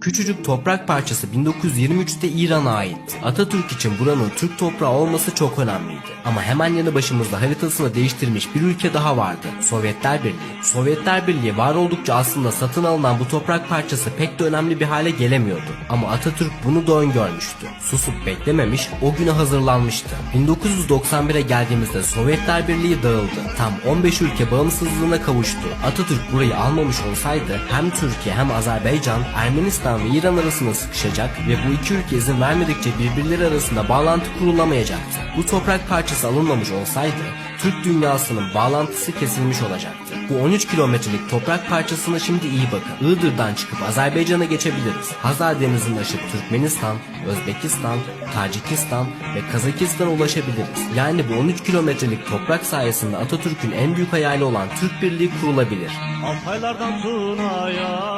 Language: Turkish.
Küçücük toprak parçası 1923'te İran'a ait. Atatürk için buranın Türk toprağı olması çok önemliydi. Ama hemen yanı başımızda haritasını değiştirmiş bir ülke daha vardı. Sovyetler Birliği. Sovyetler Birliği var oldukça aslında satın alınan bu toprak parçası pek de önemli bir hale gelemiyordu. Ama Atatürk bunu da öngörmüştü. Susup beklememiş, o güne hazırlanmıştı. 1991'e geldiğimizde Sovyetler Birliği dağıldı. Tam 15 ülke bağımsızlığına kavuştu. Atatürk burayı almamış olsaydı hem Türkiye hem Azerbaycan, Ermenistan ve İran arasında sıkışacak ve bu iki ülke izin vermedikçe birbirleri arasında bağlantı kurulamayacaktı. Bu toprak parçası alınmamış olsaydı Türk dünyasının bağlantısı kesilmiş olacaktı. Bu 13 kilometrelik toprak parçasına şimdi iyi bakın. Iğdır'dan çıkıp Azerbaycan'a geçebiliriz. Hazar Denizi'ni aşıp Türkmenistan, Özbekistan, Tacikistan ve Kazakistan'a ulaşabiliriz. Yani bu 13 kilometrelik toprak sayesinde Atatürk'ün en büyük hayali olan Türk Birliği kurulabilir. Altaylardan Tuna'ya